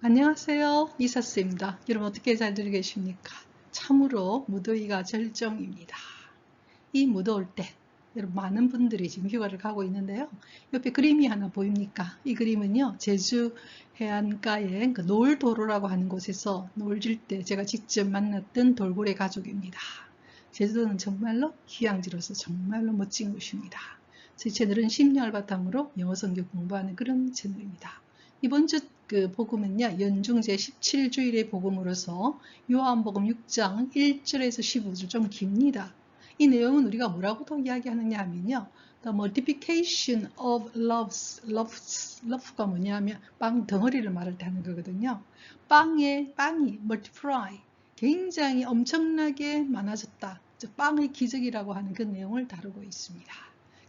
안녕하세요. 이사스입니다. 여러분 어떻게 잘들 계십니까? 참으로 무더위가 절정입니다. 이 무더울 때 여러분 많은 분들이 지금 휴가를 가고 있는데요. 옆에 그림이 하나 보입니까? 이 그림은요. 제주 해안가의 그 노을도로라고 하는 곳에서 노을 질 때 제가 직접 만났던 돌고래 가족입니다. 제주도는 정말로 휴양지로서 정말로 멋진 곳입니다. 제 채널은 심리학을 바탕으로 영어 성경 공부하는 그런 채널입니다. 이번 주 그 복음은요. 연중 제 17주일의 복음으로서 요한복음 6장 1절에서 15절 좀 깁니다. 이 내용은 우리가 뭐라고 더 이야기하느냐 하면요. The multiplication of loves, loves, love가 뭐냐면 빵 덩어리를 말할 때 하는 거거든요. 빵의 빵이 multiply 굉장히 엄청나게 많아졌다. 빵의 기적이라고 하는 그 내용을 다루고 있습니다.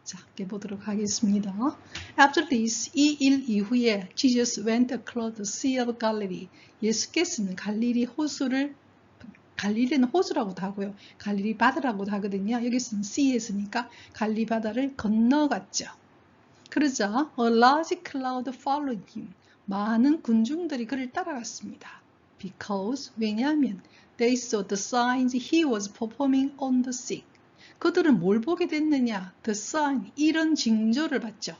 자, 함께 보도록 하겠습니다. After this, 이 일 이후에 Jesus went across the Sea of Galilee. 예수께서는 갈릴리 호수를 갈릴리는 호수라고도 하고요. 갈릴리 바다라고도 하거든요. 여기서는 sea였으니까 갈릴리 바다를 건너갔죠. 그러자 a large cloud followed him. 많은 군중들이 그를 따라갔습니다. Because 왜냐하면 they saw the signs he was performing on the sick. 그들은 뭘 보게 됐느냐? The sign, 이런 징조를 봤죠.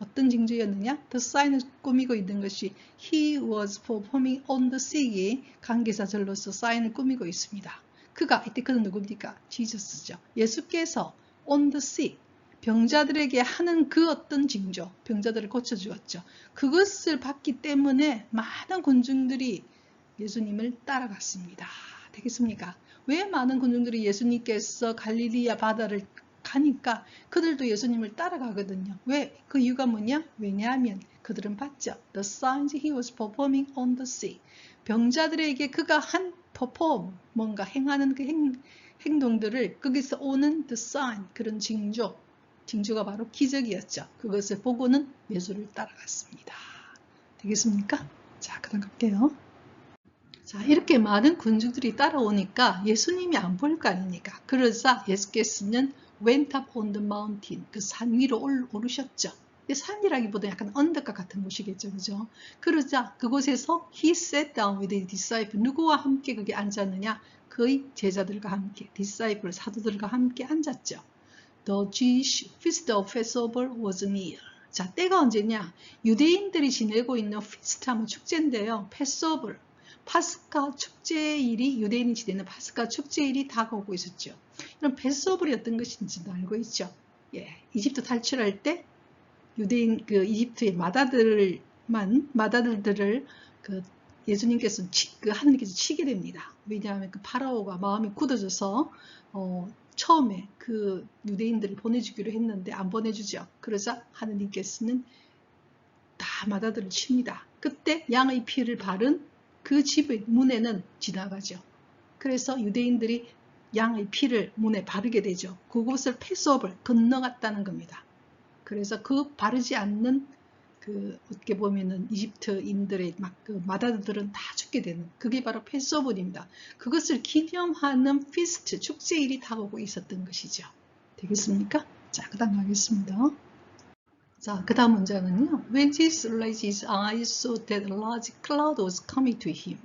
어떤 징조였느냐? The sign을 꾸미고 있는 것이 He was performing on the sick이 관계사절로서 사인을 꾸미고 있습니다. 그가 이때 그는 누굽니까? 지저스죠. 예수께서 on the sick, 병자들에게 하는 그 어떤 징조, 병자들을 고쳐주었죠. 그것을 봤기 때문에 많은 군중들이 예수님을 따라갔습니다. 되겠습니까? 왜 많은 군중들이 예수님께서 갈릴리아 바다를 가니까 그들도 예수님을 따라가거든요. 왜? 그 이유가 뭐냐? 왜냐하면 그들은 봤죠. The signs he was performing on the sea. 병자들에게 그가 한 perform, 뭔가 행하는 그 행, 행동들을 거기서 오는 the sign, 그런 징조, 징조가 바로 기적이었죠. 그것을 보고는 예수를 따라갔습니다. 되겠습니까? 자, 그럼 갈게요. 자, 이렇게 많은 군중들이 따라오니까 예수님이 안 보일 거 아닙니까? 그러자 예수께서는 went up on the mountain, 그 산 위로 오르셨죠. 산이라기보다 약간 언덕과 같은 곳이겠죠. 그죠? 그러자 그곳에서 he sat down with his disciple. 누구와 함께 거기 앉았느냐? 그의 제자들과 함께, disciple, 사도들과 함께 앉았죠. The Jewish feast of Passover was near. 자, 때가 언제냐? 유대인들이 지내고 있는 feast 하면 축제인데요. Passover. 파스카 축제일이 유대인이 지내는 파스카 축제일이 다가오고 있었죠. 이런 패스오블이 어떤 것인지도 알고 있죠. 예, 이집트 탈출할 때 유대인 그 이집트의 마다들만 마다들들을 그 예수님께서 치, 그 하나님께서 치게 됩니다. 왜냐하면 그 파라오가 마음이 굳어져서 어, 처음에 그 유대인들을 보내주기로 했는데 안 보내주죠. 그러자 하느님께서는 다 마다들을 칩니다. 그때 양의 피를 바른 그 집의 문에는 지나가죠. 그래서 유대인들이 양의 피를 문에 바르게 되죠. 그곳을 패스업을 건너갔다는 겁니다. 그래서 그 바르지 않는 그 어떻게 보면은 이집트인들의 막 그 마다들은 다 죽게 되는 그게 바로 패스오블입니다. 그것을 기념하는 피스트 축제일이 다가오고 있었던 것이죠. 되겠습니까? 자, 그다음 가겠습니다. 자, 그 다음 문장은요. When Jesus raised his eyes, saw that a large cloud was coming to him.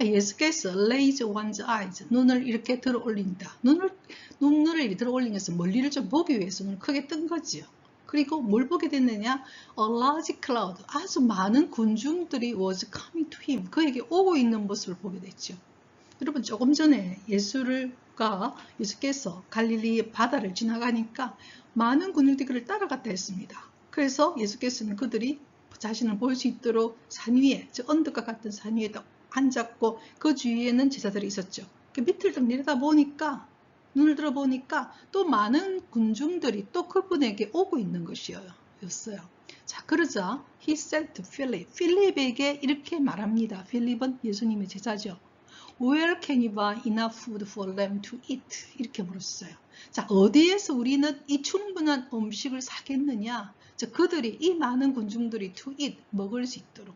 예수께서 raise one's eyes, 눈을 이렇게 들어 올린다. 눈을, 눈을 이렇게 들어 것은 멀리를 좀 보기 위해서 눈을 크게 뜬 거지요. 그리고 뭘 보게 됐느냐? A large cloud, 아주 많은 군중들이 was coming to him. 그에게 오고 있는 모습을 보게 됐죠. 여러분 조금 전에 예수를가 예수께서 갈릴리 바다를 지나가니까 많은 군중들이 그를 따라갔다 했습니다. 그래서 예수께서는 그들이 자신을 볼 수 있도록 산 위에, 즉 언덕과 같은 산 위에 앉았고 그 주위에는 제자들이 있었죠. 그 밑을 좀 내려다 보니까 눈을 들어 보니까 또 많은 군중들이 또 그분에게 오고 있는 것이었어요. 자 그러자 he said to Philip, 필립에게 이렇게 말합니다. 필립은 예수님의 제자죠. Where can you buy enough food for them to eat? 이렇게 물었어요. 자 어디에서 우리는 이 충분한 음식을 사겠느냐? 즉 그들이 이 많은 군중들이 to eat 먹을 수 있도록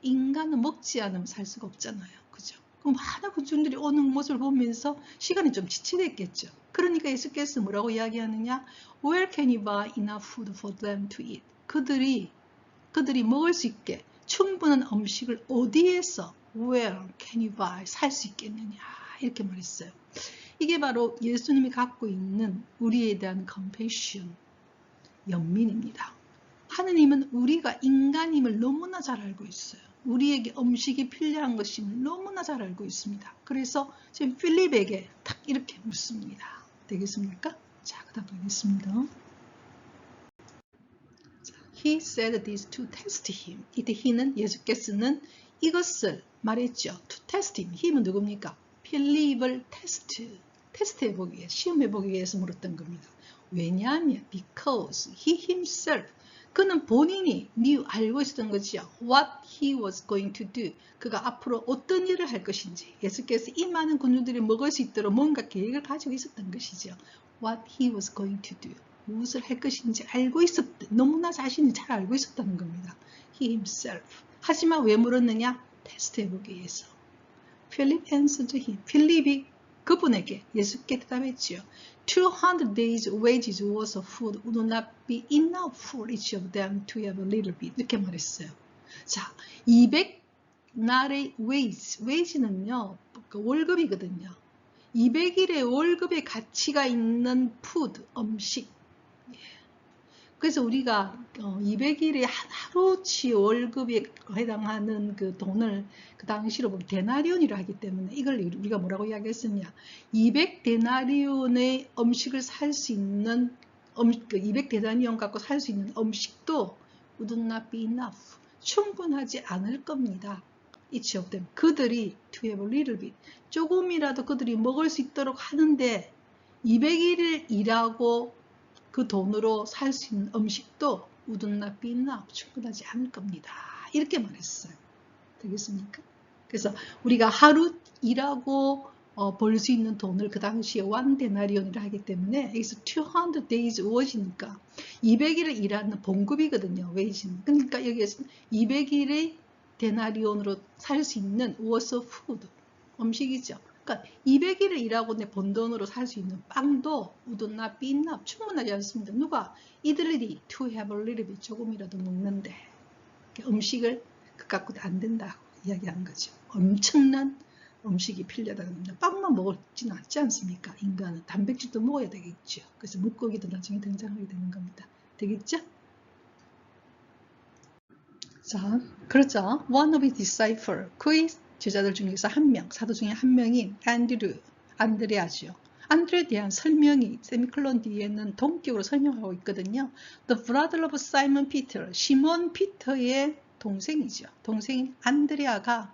인간은 먹지 않으면 살 수가 없잖아요. 그죠? 그럼 많은 군중들이 오는 모습을 보면서 시간이 좀 지체됐겠죠. 그러니까 예수께서 뭐라고 이야기하느냐? Where can you buy enough food for them to eat? 그들이 그들이 먹을 수 있게 충분한 음식을 어디에서 where can you buy 살 수 있겠느냐 이렇게 말했어요. 이게 바로 예수님이 갖고 있는 우리에 대한 compassion, 연민입니다. 하느님은 우리가 인간임을 너무나 잘 알고 있어요. 우리에게 음식이 필요한 것임을 너무나 잘 알고 있습니다. 그래서 지금 필립에게 딱 이렇게 묻습니다. 되겠습니까? 자, 그 다음 가겠습니다. He said this to test him. 이때 he는 예수께서는 이것을 말했죠. To test him. him은 누굽니까? 필립을 테스트, 테스트해 보기 위해, 시험해 보기 위해서 물었던 겁니다. 왜냐하면 because he himself 그는 본인이 knew 알고 있었던 거죠. What he was going to do. 그가 앞으로 어떤 일을 할 것인지 예수께서 이 많은 군주들이 먹을 수 있도록 뭔가 계획을 가지고 있었던 것이죠. What he was going to do. 무엇을 할 것인지 알고 있었, 너무나 자신이 잘 알고 있었다는 겁니다. He himself. 하지만 왜 물었느냐? 테스트 해 보기 위해서. Philip answered him. 필립이 그분에게 예수께 대답했지요. 200 days wages worth of food would not be enough for each of them to have a little bit. 이렇게 말했어요. 자, 200 날의 wage, wage는요, 그 월급이거든요. 200일의 월급의 가치가 있는 food, 음식. 예. 그래서 우리가 200일의 하루치 월급에 해당하는 그 돈을 그 당시로 보면 데나리온이라 하기 때문에 이걸 우리가 뭐라고 이야기했었냐 200데나리온의 음식을 살 수 있는 음, 그 200데나리온 갖고 살 수 있는 음식도 would not be enough 충분하지 않을 겁니다. each of them 그들이 to have a little bit 조금이라도 그들이 먹을 수 있도록 하는데 200일을 일하고 그 돈으로 살 수 있는 음식도 우둔나 삐나 충분하지 않을 겁니다. 이렇게 말했어요. 되겠습니까? 그래서 우리가 하루 일하고 어, 벌 수 있는 돈을 그 당시에 완 데나리온이라 하기 때문에 여기서 200 days wash니까 200일을 일하는 봉급이거든요. 웨이지는. 그러니까 여기에서 200일의 데나리온으로 살 수 있는 was food 음식이죠. 그러니까 200일을 일하고 내 번 돈으로 살 수 있는 빵도 우둔나 삐나 충분하지 않습니다. 누가 이들이 to have a little bit 조금이라도 먹는데 음식을 그 갖고도 안 된다고 이야기하는 거죠. 엄청난 음식이 필요하다는 겁니다. 빵만 먹지는 않지 않습니까? 인간은 단백질도 먹어야 되겠죠. 그래서 물고기도 나중에 등장하게 되는 겁니다. 되겠죠? 자, 그렇죠. One of his disciples, 그의 제자들 중에서 한 명, 사도 중에 한 명이 안드류, 안드레아죠. 안드레에 대한 설명이 세미클론 뒤에는 동격으로 설명하고 있거든요. The brother of Simon Peter, 시몬 피터의 동생이죠. 동생인 안드레아가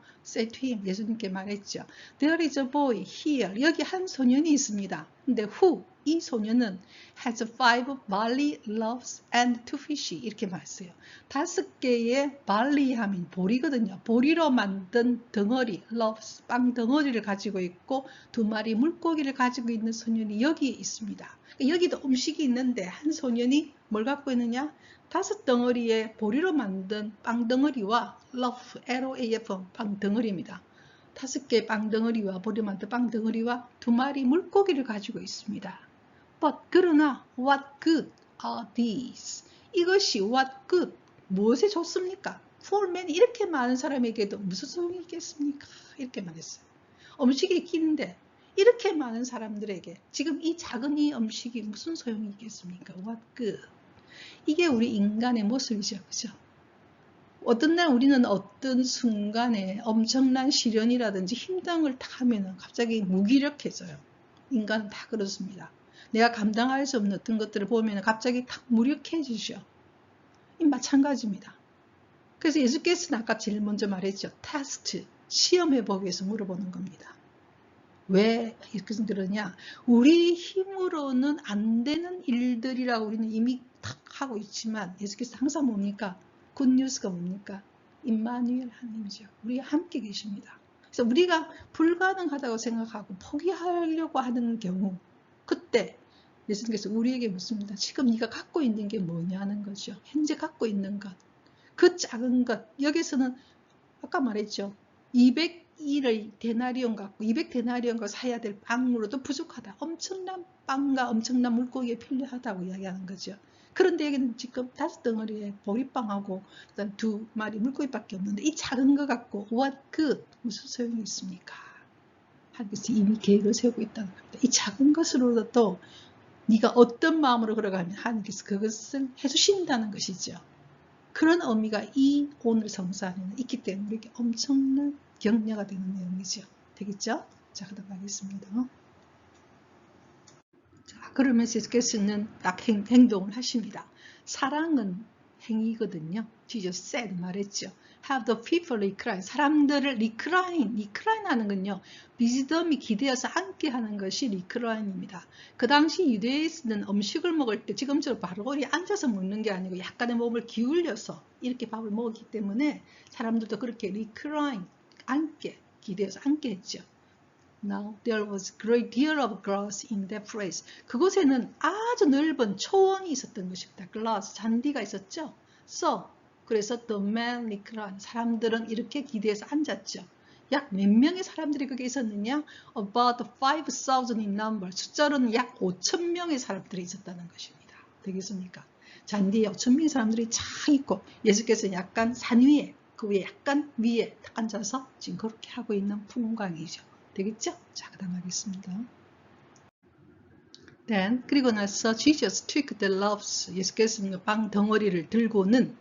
him, 예수님께 말했죠. There is a boy here. 여기 한 소년이 있습니다. 근데 who? 이 소년은 has five barley loaves and two fish 이렇게 말했어요. 다섯 개의 barley 하면 보리거든요. 보리로 만든 덩어리, loaves, 빵 덩어리를 가지고 있고 두 마리 물고기를 가지고 있는 소년이 여기에 있습니다. 여기도 음식이 있는데 한 소년이 뭘 갖고 있느냐? 다섯 덩어리의 보리로 만든 빵 덩어리와 loaf, L-O-A-F, 빵 덩어리입니다. 다섯 개의 빵 덩어리와 보리로 만든 빵 덩어리와 두 마리 물고기를 가지고 있습니다. But 그러나 what good are these? 이것이 what good 무엇에 좋습니까? For men 이렇게 많은 사람에게도 무슨 소용이 있겠습니까? 이렇게 말했어요. 음식이 있긴데 이렇게 많은 사람들에게 지금 이 작은 이 음식이 무슨 소용이 있겠습니까? What good? 이게 우리 인간의 모습이죠. 그죠? 어떤 날 우리는 어떤 순간에 엄청난 시련이라든지 걸 타면 갑자기 무기력해져요. 인간은 다 그렇습니다. 내가 감당할 수 없는 어떤 것들을 보면 갑자기 탁 무력해지죠. 이 마찬가지입니다. 그래서 예수께서는 아까 제일 먼저 말했죠. 테스트, 시험해 보기 위해서 물어보는 겁니다. 왜 이렇게 들었냐? 우리 힘으로는 안 되는 일들이라고 우리는 이미 탁 하고 있지만 예수께서 항상 뭡니까? 굿뉴스가 뭡니까? 임마누엘 하나님이죠. 우리가 함께 계십니다. 그래서 우리가 불가능하다고 생각하고 포기하려고 하는 경우 그때 예수님께서 우리에게 묻습니다. 지금 네가 갖고 있는 게 뭐냐는 거죠. 현재 갖고 있는 것. 그 작은 것. 여기서는 아까 말했죠. 201의 데나리온 갖고 200데나리온 거 사야 될 빵으로도 부족하다. 엄청난 빵과 엄청난 물고기에 필요하다고 이야기하는 거죠. 그런데 여기는 지금 다섯 덩어리에 보리빵하고 그다음 두 마리 물고기밖에 없는데 이 작은 거 갖고 what good 무슨 소용이 있습니까? 하나님께서 이미 계획을 세우고 있다는 겁니다. 이 작은 것으로도 네가 어떤 마음으로 걸어가면 하나님께서 그것을 해주신다는 것이죠. 그런 의미가 이 오늘 성사 안에는 있기 때문에 이렇게 엄청난 격려가 되는 내용이죠. 되겠죠? 자, 그다음 가겠습니다. 자, 그러면서 예수께서는 딱 행, 행동을 하십니다. 사랑은 행위거든요. Jesus said 말했죠. Have the people recline. 사람들을 recline, recline 하는 건요. 비즈덤이 기대어서 앉게 하는 것이 리크라인입니다. 그 당시 유대에서는 음식을 먹을 때 지금처럼 바로 우리 앉아서 먹는 게 아니고 약간의 몸을 기울여서 이렇게 밥을 먹었기 때문에 사람들도 그렇게 리크라인, 앉게, 기대어서 앉게 했죠. Now there was great deal of glass in that place. 그곳에는 아주 넓은 초원이 있었던 것입니다. glass, 잔디가 있었죠. So, 그래서 the man reclined. 사람들은 이렇게 기대해서 앉았죠. 약 몇 명의 사람들이 거기에 있었느냐? About 5,000 in number. 숫자로는 약 5천 명의 사람들이 있었다는 것입니다. 되겠습니까? 잔디에 5천 명의 사람들이 쫙 있고 예수께서 약간 산 위에 그 위에 약간 위에 앉아서 그렇게 하고 있는 풍광이죠. 되겠죠? 자, 그 다음 하겠습니다. Then, 그리고 나서 Jesus took the loaves. 예수께서는 빵 덩어리를 들고는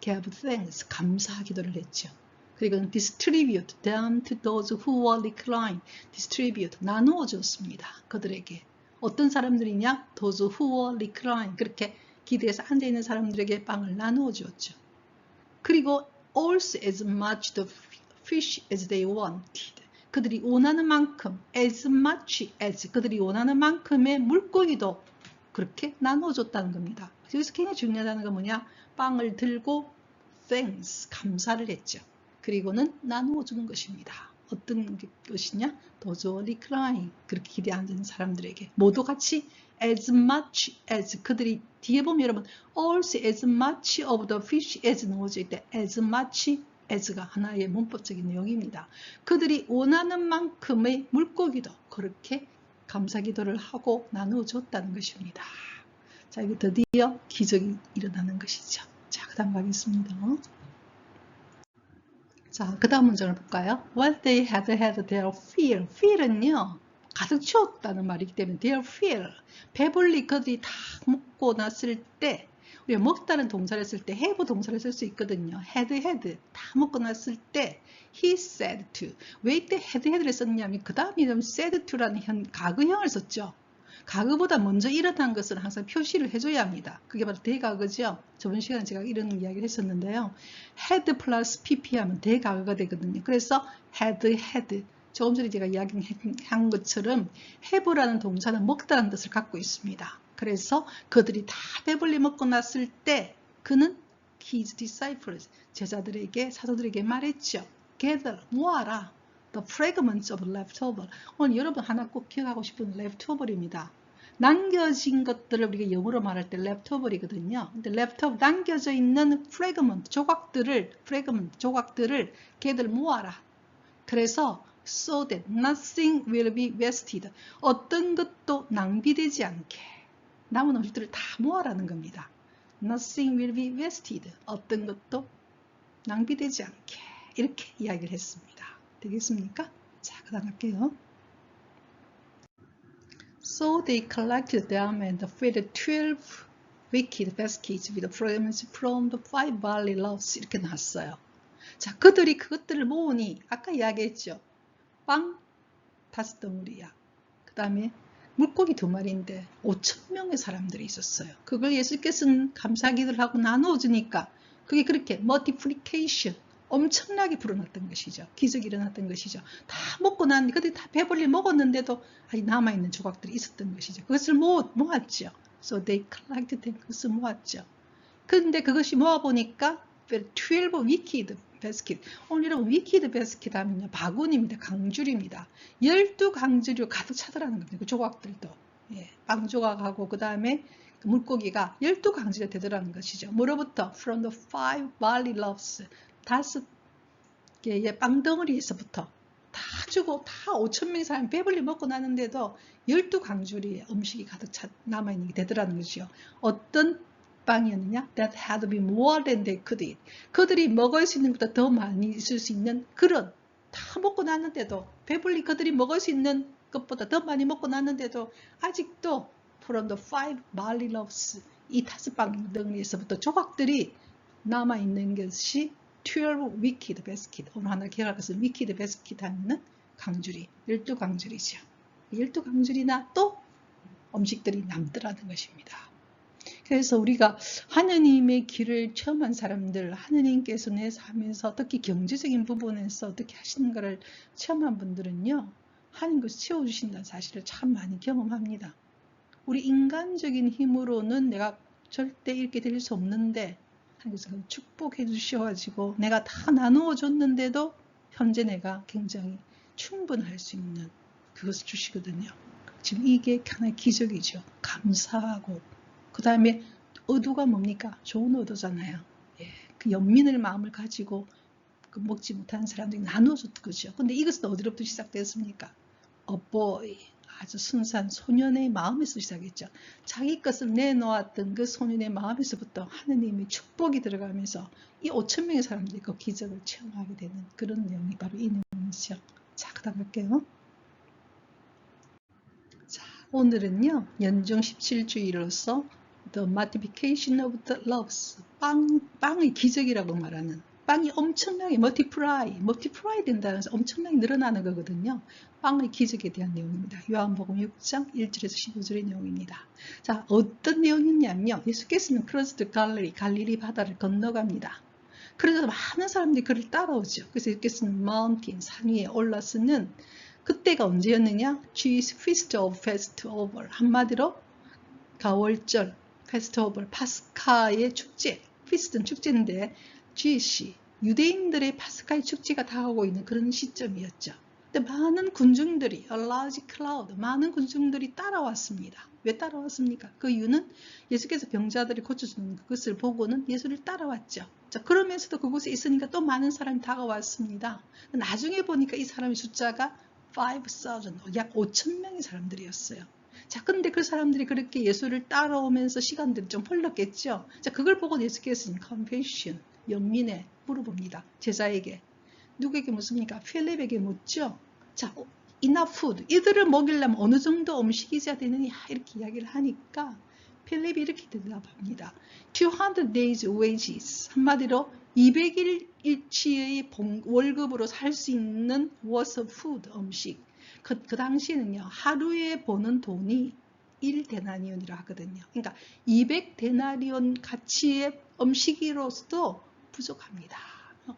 gave thanks. 감사 기도를 했죠. 그리고 distribute them to those who were reclined. distribute. 나누어 줬습니다. 그들에게. 어떤 사람들이냐? those who were reclined. 그렇게 기대에서 앉아있는 사람들에게 빵을 나누어 주었죠. 그리고 also as much the fish as they wanted. 그들이 원하는 만큼 as much as 그들이 원하는 만큼의 물고기도 그렇게 나눠줬다는 겁니다. 여기서 굉장히 중요하다는 건 뭐냐? 빵을 들고 thanks 감사를 했죠. 그리고는 나누어 주는 것입니다. 어떤 것이냐? 도저 recline 그렇게 기대 앉는 사람들에게 모두 같이 as much as 그들이 뒤에 보면 여러분 also as much of the fish as 넣어져 있대 as much as가 하나의 문법적인 내용입니다. 그들이 원하는 만큼의 물고기도 그렇게 감사 기도를 하고 나누어 줬다는 것입니다. 자, 이게 드디어 기적이 일어나는 것이죠. 자, 그 다음 가겠습니다. 자, 그 다음 문장을 볼까요? When they had had their fill. fill은요, 가득 채웠다는 말이기 때문에 their fill. 배불리 그들이 다 먹고 났을 때 우리가 먹다는 동사를 쓸 때 have 동사를 쓸 수 있거든요. had had 다 먹고 났을 때 he said to 왜 이때 had had를 썼냐면 그 다음에 said to라는 현 가그형을 썼죠. 가그보다 먼저 일어난 것은 항상 표시를 해줘야 합니다. 그게 바로 대가그죠. 저번 시간에 제가 이런 이야기를 했었는데요. had 플러스 pp 하면 대가그가 되거든요. 그래서 had had 조금 전에 제가 이야기한 것처럼 have라는 동사는 먹다라는 뜻을 갖고 있습니다. 그래서 그들이 다 배불리 먹고 났을 때 그는 his disciples 제자들에게 사도들에게 말했죠. gather 모아라. The fragments of leftover. 오늘 여러분 하나 꼭 기억하고 싶은 leftover입니다. 남겨진 것들을 우리가 영어로 말할 때 leftover이거든요. 근데 leftover 남겨져 있는 fragment 조각들을 fragment 조각들을 걔들 모아라. 그래서 so that nothing will be wasted. 어떤 것도 낭비되지 않게 남은 음식들을 다 모아라는 겁니다. Nothing will be wasted. 어떤 것도 낭비되지 않게 이렇게 이야기를 했습니다. 되겠습니까? 자, 그 다음 할게요. So they collected them and filled 12 wicked baskets with fragments from the five barley loaves 이렇게 나왔어요. 자, 그들이 그것들을 모으니 아까 이야기했죠. 빵 다섯 덩어리야. 그 다음에 물고기 두 마리인데 5천 명의 사람들이 있었어요. 그걸 예수께서는 감사기도를 하고 나누어 주니까 그게 그렇게 multiplication 엄청나게 불어났던 것이죠. 기적이 일어났던 것이죠. 다 먹고 난, 그때 다 배불리 먹었는데도 남아있는 조각들이 있었던 것이죠. 그것을 모, 모았죠. So they collected them. 그것을 모았죠. 그런데 그것이 모아보니까 12 wicked basket. 오늘 여러분 wicked basket 하면요. 바구니입니다. 강줄입니다. 12강줄이 가득 차더라는 겁니다. 그 조각들도. 예, 빵 조각하고 그 다음에 물고기가 12강줄이 되더라는 것이죠. 뭐로부터? From the five barley loaves. 다섯 개의 빵덩어리에서부터 다 주고 다 5천 명의 사람이 배불리 먹고 나는데도 12강줄이 음식이 가득 차, 남아있는 게 되더라는 거죠. 어떤 빵이었느냐? That had been more than they could eat. 그들이 먹을 수 있는 것보다 더 많이 있을 수 있는 그런 다 먹고 났는데도 배불리 그들이 먹을 수 있는 것보다 더 많이 먹고 났는데도 아직도 from the five barley loaves 이 다섯 빵 덩이에서부터 조각들이 남아 있는 것이 12 wicked basket 오늘 하나 기억할 것은 wicked basket 하면은 강줄이 열두 강줄이죠. 열두 강줄이나 또 음식들이 남더라는 것입니다. 그래서 우리가 하느님의 길을 체험한 사람들, 하느님께서 내 삶에서 특히 경제적인 부분에서 어떻게 하시는 것을 체험한 분들은요, 하는 것을 채워주신다는 사실을 참 많이 경험합니다. 우리 인간적인 힘으로는 내가 절대 이렇게 될 수 없는데, 하나님께서 축복해 주셔가지고 내가 다 나누어 줬는데도 현재 내가 굉장히 충분할 수 있는 그것을 주시거든요. 지금 이게 하나의 기적이죠. 감사하고 그 다음에 의도가 뭡니까? 좋은 의도잖아요. 예, 그 연민의 마음을 가지고 그 먹지 못하는 사람들이 나눠줬던 거죠. 근데 이것은 어디로부터 시작됐습니까? Boy, 아주 순수한 소년의 마음에서 시작했죠. 자기 것을 내놓았던 그 소년의 마음에서부터 하느님의 축복이 들어가면서 이 5천 명의 사람들이 그 기적을 체험하게 되는 그런 내용이 바로 이 내용이죠. 자, 그다음 갈게요. 자, 오늘은요. 연중 17주일로서 The Multiplication of the Loaves 빵, 빵의 기적이라고 말하는 빵이 엄청나게 multiply, multiply 된다는 것은 엄청나게 늘어나는 거거든요. 빵의 기적에 대한 내용입니다. 요한복음 6장 1절에서 15절의 내용입니다. 자, 어떤 내용이냐면요. 예수께서는 크로스드 갈릴리, 갈릴리 바다를 건너갑니다. 그래서 많은 사람들이 그를 따라오죠. 그래서 예수께서는 마운틴, 산 위에 올라서는 그때가 언제였느냐? Jesus Feast of Festival. 한마디로 가월절, 페스티벌, 파스카의 축제, 피스트는 축제인데 GC, 유대인들의 파스카의 축제가 다가오고 있는 그런 시점이었죠. 근데 많은 군중들이, a large crowd, 많은 군중들이 따라왔습니다. 왜 따라왔습니까? 그 이유는 예수께서 병자들이 고쳐주는 그것을 보고는 예수를 따라왔죠. 자, 그러면서도 그곳에 있으니까 또 많은 사람이 다가왔습니다. 나중에 보니까 이 사람의 숫자가 5,000, 약 5천 명의 사람들이었어요. 자, 근데 그 사람들이 그렇게 예수를 따라오면서 시간들이 좀 흘렀겠죠. 자, 그걸 보고 예수께서는 confession, 연민에 물어봅니다. 제자에게. 누구에게 묻습니까? 필립에게 묻죠. 자, enough food. 이들을 먹이려면 어느 정도 음식이 있어야 되느냐 이렇게 이야기를 하니까 필립이 이렇게 대답합니다. 200 days wages. 한마디로 200일 일치의 월급으로 살 수 있는 worth of food, 음식. 그, 그 당시에는요, 하루에 버는 돈이 1데나리온이라 하거든요. 그러니까 200데나리온 가치의 음식으로서도 부족합니다.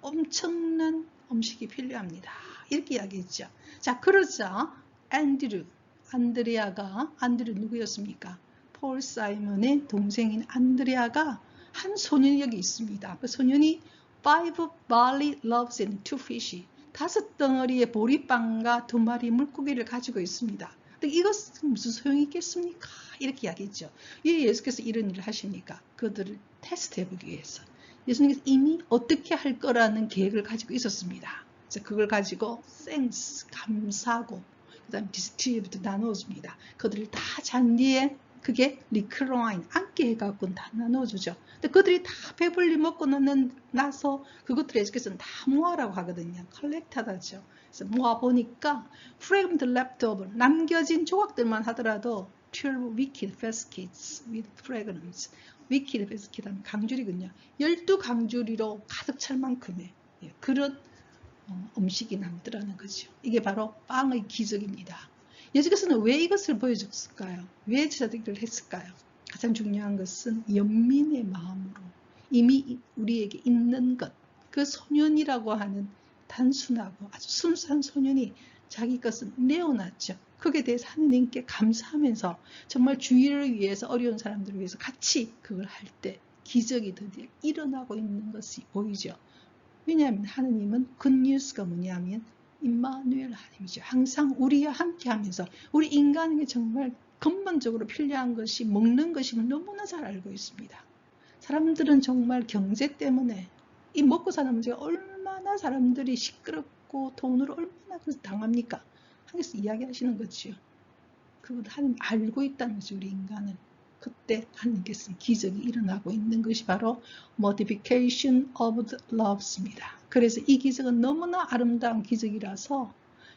엄청난 음식이 필요합니다. 이렇게 이야기했죠. 자, 그러자 앤드류, 안드레아가, 안드류 누구였습니까? 폴 사이먼의 동생인 안드레아가 한 소년이 여기 있습니다. 그 소년이 five barley loaves and two fish. 다섯 덩어리의 보리빵과 두 마리 물고기를 가지고 있습니다. 이것은 무슨 소용이 있겠습니까? 이렇게 이야기했죠. 왜 예수께서 이런 일을 하십니까? 그들을 테스트해보기 위해서. 예수님께서 이미 어떻게 할 거라는 계획을 가지고 있었습니다. 그래서 그걸 가지고 thanks, 감사하고 그 다음 디스트리뷰트 나눠줍니다. 그들을 다 잔디에 그게 리크로인 앉게 해갖고 다 나눠주죠. 근데 그들이 다 배불리 먹고 나는 나서 그것들을 예수께서는 다 모아라고 하거든요. 컬렉트하다죠. 그래서 모아 보니까 fragment left over 남겨진 조각들만 하더라도 12 wicked baskets with fragments wicked basket 하면 강줄이군요. 12 강줄이로 가득 찰 만큼의 예, 그런 어, 음식이 남더라는 거죠. 이게 바로 빵의 기적입니다. 예수께서는 왜 이것을 보여줬을까요? 왜 제자들을 했을까요? 가장 중요한 것은 연민의 마음으로 이미 우리에게 있는 것, 그 소년이라고 하는 단순하고 아주 순수한 소년이 자기 것을 내어놨죠. 그게 대해서 하느님께 감사하면서 정말 주의를 위해서 어려운 사람들을 위해서 같이 그걸 할 때 기적이 드디어 일어나고 있는 것이 보이죠. 왜냐하면 하느님은 굿뉴스가 뭐냐면 임마누엘 하나님이죠. 항상 우리와 함께 하면서 우리 인간에게 정말 근본적으로 필요한 것이 먹는 것임을 너무나 잘 알고 있습니다. 사람들은 정말 경제 때문에 이 먹고 사는 문제가 얼마나 사람들이 시끄럽고 돈으로 얼마나 당합니까? 하면서 이야기하시는 거지요. 그걸 하나님 알고 있다는 거죠, 우리 인간은. 그때 하나님께서 기적이 일어나고 있는 것이 바로 Modification of the Loves입니다. 그래서 이 기적은 너무나 아름다운 기적이라서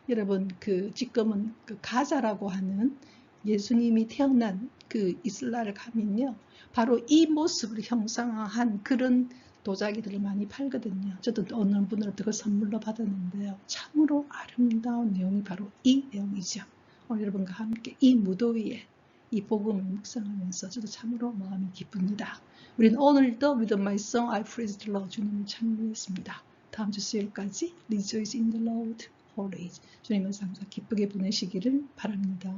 여러분 그 지금은 그 가자라고 하는 예수님이 태어난 그 이슬라를 가면요. 바로 이 모습을 형상화한 그런 도자기들을 많이 팔거든요. 저도 어느 분으로부터 그 선물로 받았는데요. 참으로 아름다운 내용이 바로 이 내용이죠. 오늘 여러분과 함께 이 무더위에 이 복음을 묵상하면서 저도 참으로 마음이 기쁩니다. 우리는 오늘도 my song I praise the Lord 주님을 찬미했습니다. 다음 주 수요일까지 Rejoice in the Lord always 주님을 항상 기쁘게 보내시기를 바랍니다.